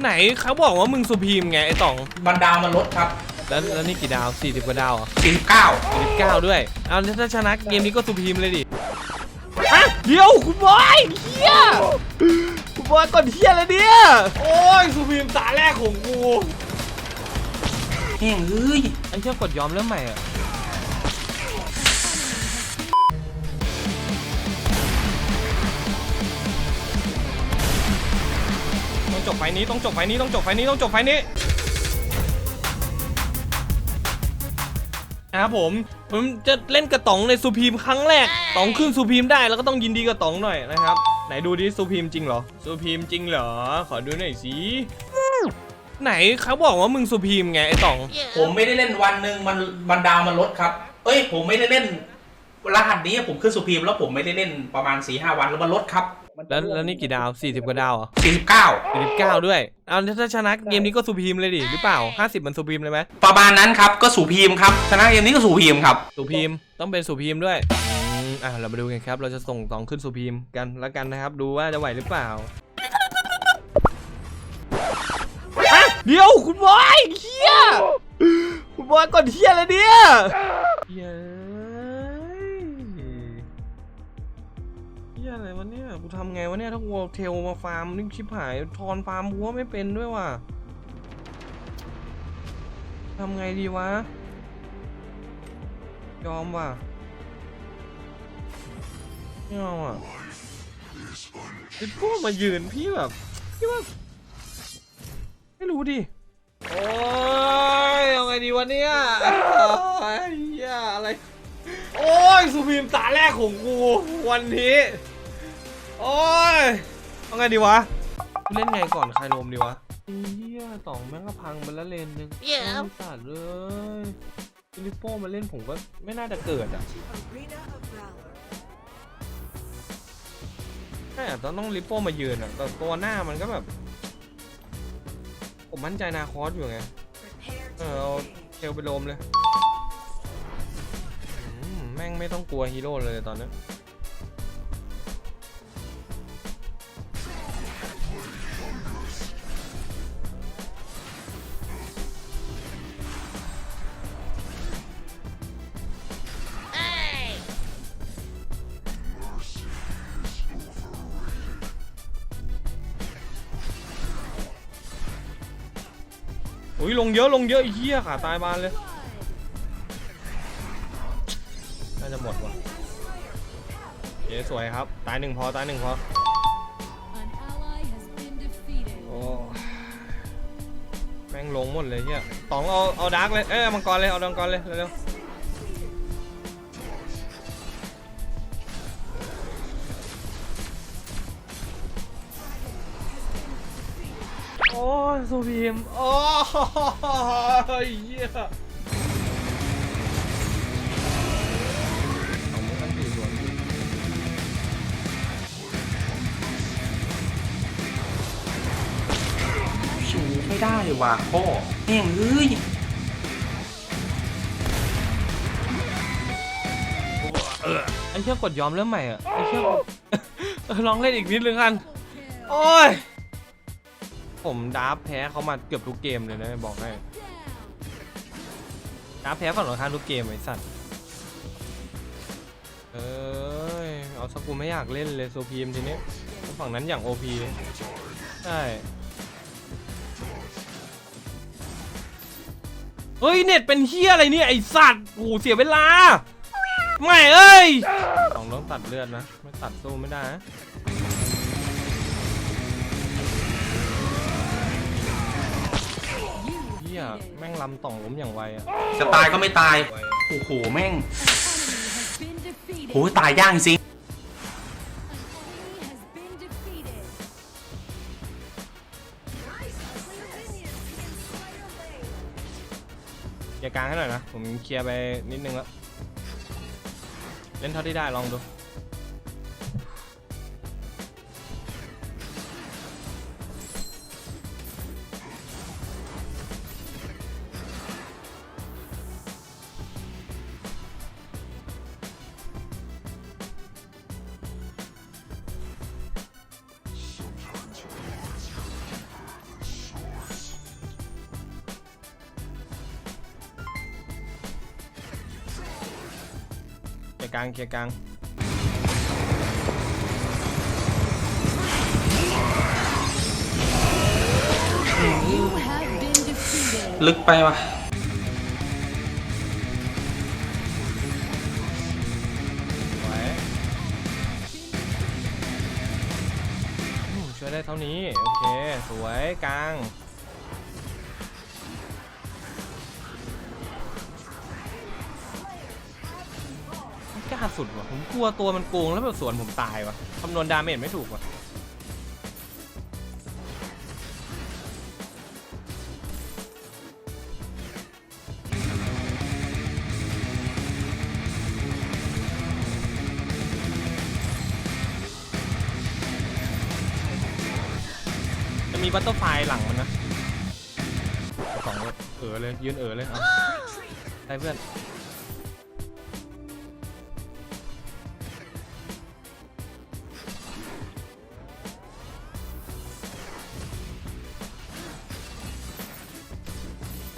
ไหนเขาบอกว่ามึงสุพีมไงไอ้ต๋องมันดาวมันลดครับแล้วแล้วนี่กี่ดาว 40 กว่าดาวเหรอ49 49 ด้วย เอาถ้าชนะเกมนี้ก็สุพีมเลยดิฮะเดี๋ยวคุณบอยเฮียคุณบอยก่อนเฮียเลยเนี่ย โอ้ยสุพีมตาแรกของกูแห้งเอ้ย ไอ้เชี่ยกดยอมเริ่มใหม่อะ จบไฟล์นี้ต้องจบไฟล์นี้ต้องจบไฟล์นี้ต้องจบไฟล์นี้นะครับผมผมจะเล่นกระต๋องในซูพีมครั้งแรกต๋องขึ้นซูพีมได้แล้วก็ต้องยินดีกับต๋องหน่อยนะครับไหนดูดิซูพีมจริงเหรอซูพีมจริงเหรอขอดูหน่อยสิไหนเขาบอกว่ามึงซูพีมไงไอ้ต๋อง ผมไม่ได้เล่นวันหนึ่งมันมันดาวมันลดครับ เอ้ยผมไม่ได้เล่นรหัสนี้ผมขึ้นสุพีมแล้วผมไม่ได้เล่นประมาณ4ีหวันแล้วมันลดครับ แล้วแล้วนี่กี่ดาว40กว่าดาวเหรอ49 49ด้วยเอาถ้าชนะเกมนี้ก็ซูพีมเลยดิหรือเปล่า50มันซูพีมเลยไหมประมาณนั้นครับก็สู่พีมครับชนะเกมนี้ก็สู่พีมครับซูพีมต้องเป็นซูพีมด้วยอืมอะเรามาดูกันครับ เราจะส่งตองขึ้นซูพีมกันแล้วกันนะครับ ดูว่าจะไหวหรือเปล่าฮะเดี๋ยวคุณบอยเฮียคุณบอยก่อนเฮียเลยเนี่ยเย้ยเฮียอะไรวะเนี่ย กูทำไงวะเนี่ย ถ้าวัวเทลมาฟาร์มนี่ชิบหาย ทอนฟาร์มวัวไม่เป็นด้วยว่ะทำไงดีวะ ยอมว่ะไม่เอาอะพี่พวกมายืนพี่แบบพี่ว่าไม่รู้ดิโอ้ยเอาไงดีวะเนี่ยอ้ยเหี้ยอะไร โอ้ยสุพีมตาแรกของกู วันนี้ โอ้ยเอาไงดีวะ เล่นไงก่อนใครลมดีวะเฮียต่องแม่งก็พังไปแล้วเลนหนึงเหี้ยโอ้สัตว์เลยฟิลิปโป้มาเล่นผมก็ไม่น่าจะเกิดอะ Arena of Valor. ใช่อะต้องต้องลิปโป้มายืนอะแต่ตัวหน้ามันก็แบบ ผมมั่นใจนาคอสอยู่ไง Prepare เอ to อเอา engage. เทลไปโลมเลยอืมแม่งไม่ต้องกลัวฮีโร่เลยตอนนี้ อุ้ยลงเยอะลงเยอะไอ้เหี้ยขาตายบานเลย น่าจะหมดว่ะเย้สวยครับ ตายหนึ่งพอตายหนึ่งพอ An ally has been defeated. โอ้แม่งลงหมดเลยเฮียต๋องเอาเอาดาร์กเลย เอ้ยเอามังกรเลยเอามังกรเลยเร็วๆ โอ้ยสูพีมโอ้ยเฮียสองมือตั้งสี่ส่วนชูไม่ได้ว่ะพ่อแห้งเอ้ยไอ้เชี่ยกดยอมเริ่มใหม่อะไอ้เชี่ยเออลองเล่นอีกนิดนึงกัน โอ้ย ผมดาร์ฟแพ้เขามาเกือบทุกเกมเลยนะบอกให้ดาร์ฟแพ้ฝั่งตรงข้ามทุกเกมไอ้สัตว์เอ้ยเอาสกูไม่อยากเล่นเลยโซพีมทีนี้ฝั่งนั้นอย่างโอพีใช่เฮ้ยเน็ตเป็นเฮียอะไรเนี่ยไอสัตว์โอ้โหเสียเวลา ไม่เอ้ยต้องต้องตัดเลือดนะ ไม่ตัดสู้ไม่ได้นะ เฮียแม่งลำต่องล้มอย่างไวอะจะตายก็ไม่ตาย โอ้โห แม่ง Has been defeated. โห ตายยากจริง An enemy has been defeated. Nice. Clear minions in Slayer Lane. เคลียร์กลางให้หน่อยนะ ผมเคลียร์ไปนิดนึงแล้ว เล่นเท่าที่ได้ลองดู กลางเคลียร์กลาง You have been defeated. ลึกไปว่ะไว้อืมช่วยได้เท่านี้ โอเค สวยกลาง สุดว่ะผมกลัวตัวมันโกงแล้วแบบสวนผมตายว่ะคำนวณดาเมจไม่ถูกว่ะจะมีบัตเตอร์ไฟหลังมันนะสองเลยเออเลยยืนเออเลยเอาได้เพื่อน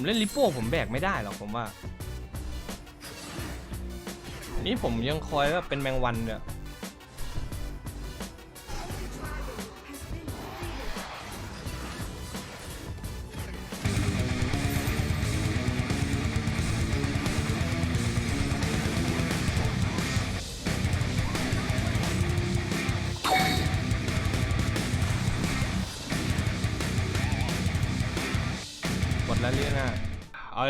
ผมเล่นลิปโป้ผมแบกไม่ได้หรอกผมว่า นี่ผมยังคอยว่าเป็นแมงวันเนี่ย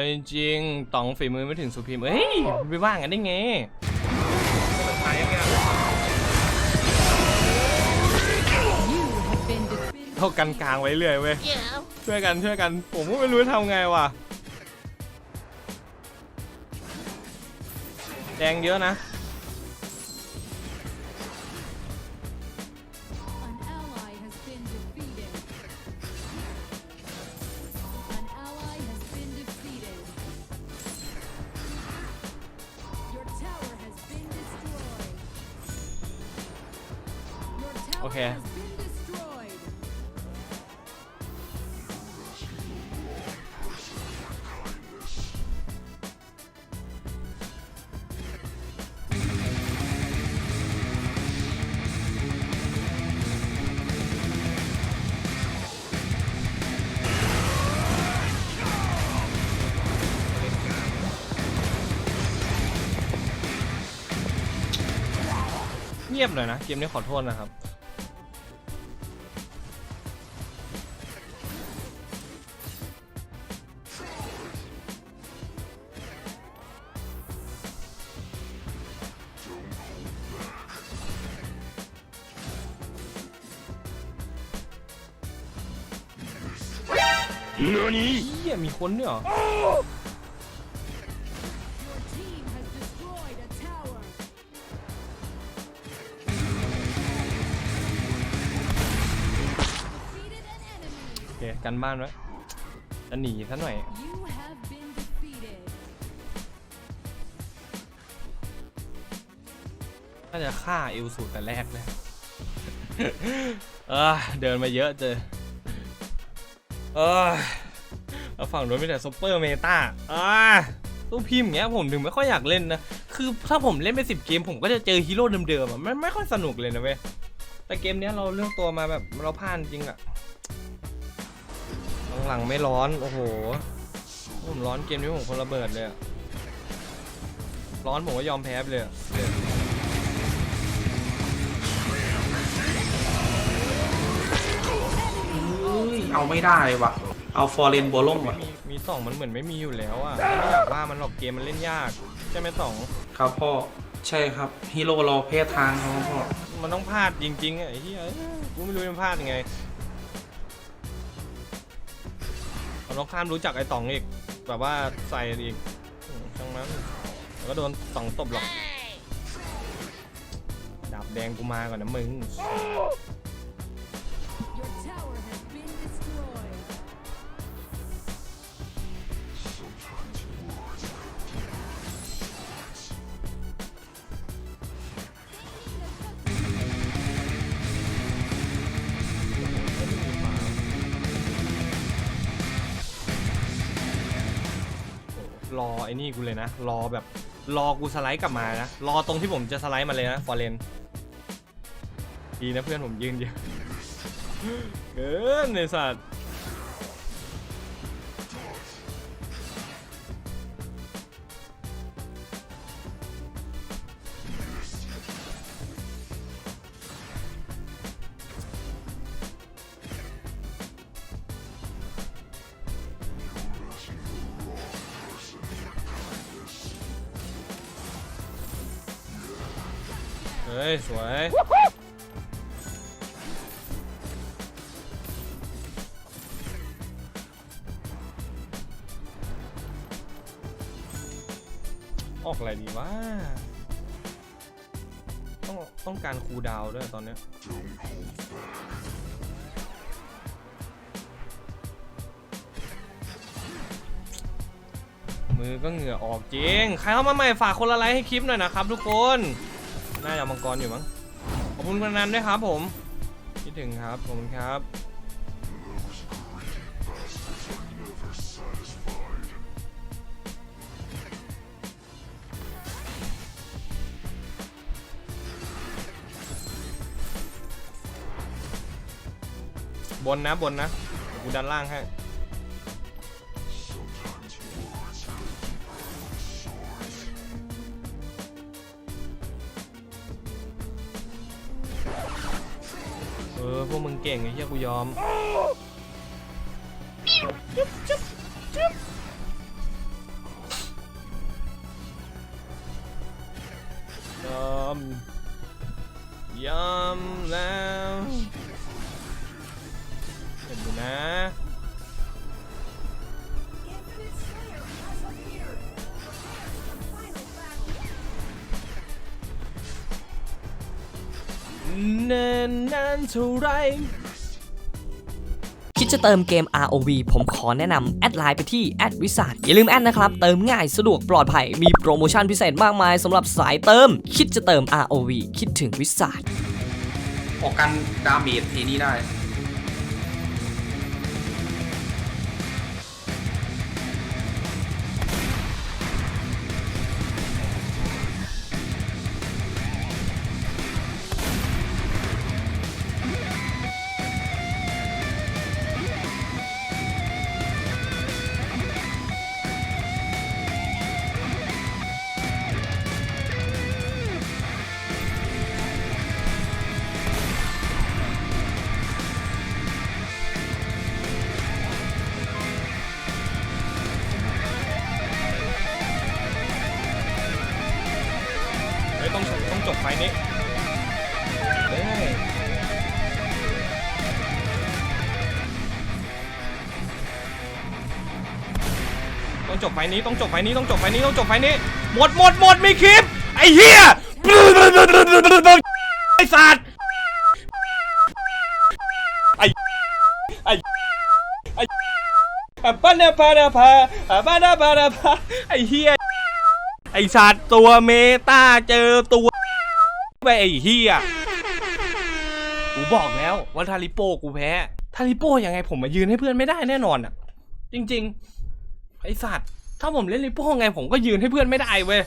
จริงต๋องฝีมือไม่ถึงสุพิมเฮ้ยไปว่างันได้ไงตายยังไงเท่ากันกลางไว้เรื่อยเว้ยช่วยกันช่วยกัน ผมก็ไม่รู้จะทำไงว่ะแดงเยอะนะ งียบหน่อยนะ เกมนี้ขอโทษนะครับเฮียมีคนด้วยเหรอ กันบ้านไว้จะหนีซะหน่อย น่าจะฆ่าเอลสูตรแต่แรกเลยเออเดินมาเยอะเจอเออแล้วฝั่งนู้นมีแต่ซุปเปอร์เมตาอ่าตู้พิมพ์อย่างเงี้ยผมถึงไม่ค่อยอยากเล่นนะ คือถ้าผมเล่นไปสิบเกมผมก็จะเจอฮีโร่เดิมๆอะมันไม่ค่อยสนุกเลยนะเว้ย แต่เกมเนี้ยเราเลือกตัวมาแบบเราพลาดจริงอะ หลังๆไม่ร้อน โอ้โห ผมร้อนเกมนี้ผมคนระเบิดเลยอะร้อนผมก็ยอมแพ้ไปเลยอะเอ้ยเอาไม่ได้ว่ะ เอาฟอร์เรนโบล่มว่ะ มีมีสองมันเหมือนไม่มีอยู่แล้วอะไม่อยากว่ามันหรอกเกมมันเล่นยาก ใช่ไหมสอง ครับพ่อ ใช่ครับฮีโร่รอเพศทางครับพ่อ มันต้องพลาดจริงๆอะไอ้เหี้ยเอ้ยกูไม่รู้จะพลาดยังไง เราต้องข้ามรู้จักไอ้ตองอีก แบบว่าใส่อีกอืมช่างนั้นแล้วก็โดนตองตบหรอกดาบแดงกูมาก่อนนะมึง รอไอ้นี่กูเลยนะ รอแบบรอกูสไลด์กลับมานะ รอตรงที่ผมจะสไลด์มาเลยนะฟอร์เรนดีนะเพื่อนผมยืนเยอะเกินไอสัตว์ เฮ้ย สวย ออกอะไรดีวะ ต้องต้องการคูลดาวน์ด้วยตอนเนี้ยมือก็เหงื่อออกจริง ใครเข้ามาใหม่ฝากคนละไลค์ให้คลิปหน่อยนะครับทุกคน น่าจะเอามังกรอยู่มั้ง ขอบคุณคุณนันด้วยครับผมคิดถึงครับ ขอบคุณครับ บนนะบนนะเดี๋ยวกูดันล่างให้ ออพวกมึงเก่งไอ้เหี้ยกูยอมย เนินนานเท่าไร คิดจะเติมเกม ROV ผมขอแนะนำแอดไลน์ไปที่แอดวิสาอย่าลืมแอดนะครับ เติมง่ายสะดวกปลอดภัย มีโปรโมชั่นพิเศษมากมายสำหรับสายเติม คิดจะเติม ROV คิดถึงวิสาออกกันดาเมจทีนี้ได้ ต้องจบไฟนี้เฮ้ยต้องจบไฟนี้ต้องจบไฟนี้ต้องจบไฟนี้ต้องจบไฟนี้ หมดหมดหมดมีคลิป ไอ้เหี้ยไอ้สัตว์ไอ้ไอ้ไอ้อะปะนาปะนาพาอะปะนาปะนาพาไอ้เหี้ยไอสัตว์ตัวเมตาเจอตัว ไปไอ้เฮียกูบอกแล้วว่าทาริโป้กูแพ้ทาริโป้ยังไงผมมายืนให้เพื่อนไม่ได้แน่นอนอะ จริง ๆ ไอสัตว์ ถ้าผมเล่นริโป้ไงผมก็ยืนให้เพื่อนไม่ได้เว้ย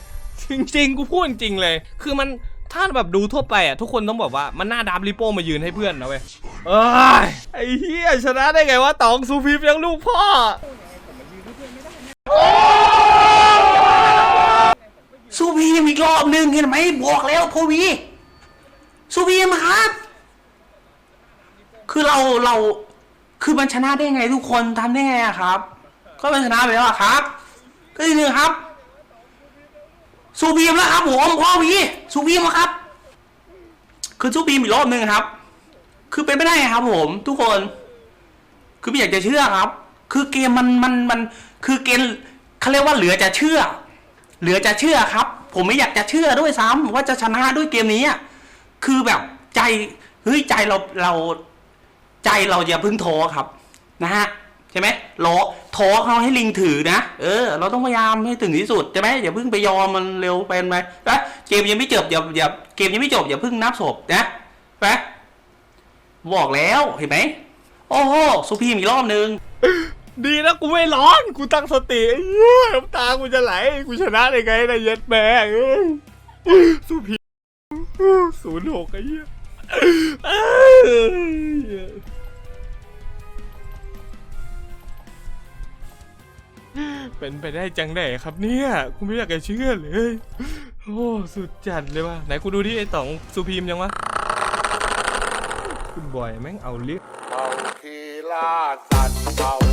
จริง ๆ กูพูดจริงเลย คือมันถ้าแบบดูทั่วไปอะทุกคนต้องบอกว่ามันหน่าดับริโป้มายืนให้เพื่อนนะเว้ยเอ้ยไอ้เฮียชนะได้ไงวะตองซูพีฟยังลูกพ่อสู้พีมอี กรอบหนึ่งเห็นไหมบอกแล้วโพวีสู้พีมครับ คือเราเราคือมันชนะได้ไงทุกคนทำได้ไงอะครับ ก็มันชนะไปแล้วอะครับ ก็ทีหนึ่งครับสู้พีมแล้วครับผมพ่อวีสู้พีมแล้วครับ คือสู้พีมอีกรอบหนึ่งครับ คือเป็นไม่ได้ครับ ผม ทุกคน คือไม่อยากจะเชื่อครับ คือเกมมันมันมัน คือเกมเขาเรียกว่าเหลือจะเชื่อ เหลือจะเชื่อครับ ผมไม่อยากจะเชื่อด้วยซ้ำว่าจะชนะด้วยเกมนี้คือแบบใจเฮ้ยใจเราเราใจเราอย่าพึ่งท้อครับ นะฮะใช่ไหมรอท้อเขาให้ลิงถือนะเออ เราต้องพยายามให้ถึงที่สุดใช่ไหมอย่าพิ่งไปยอมมันเร็วไปไหมนะเกมยังไม่จบอย่าอย่าเกมยังไม่จบอย่าพิ่งนับศพนะไปบอกแล้วเห็นไหมโอ้โหสุพีมอีกรอบนึง ดีนะกูไม่ร้อน กูตั้งสติน้ำตากูจะไหล กูชนะได้ไงนะเย็ดแม่สู้พีศูนย์หกไอ้เหี้ยเป็นไปได้จังไดครับเนี่ยกูไม่อยากจะเชื่อเลย โอ้สุดจัดเลยว่ะไหนกูดูดิไอ้ต๋องสุพีมยังวะคุณบอยแม่งเอาเลี้ยเมาคีล่าสัตว์เมา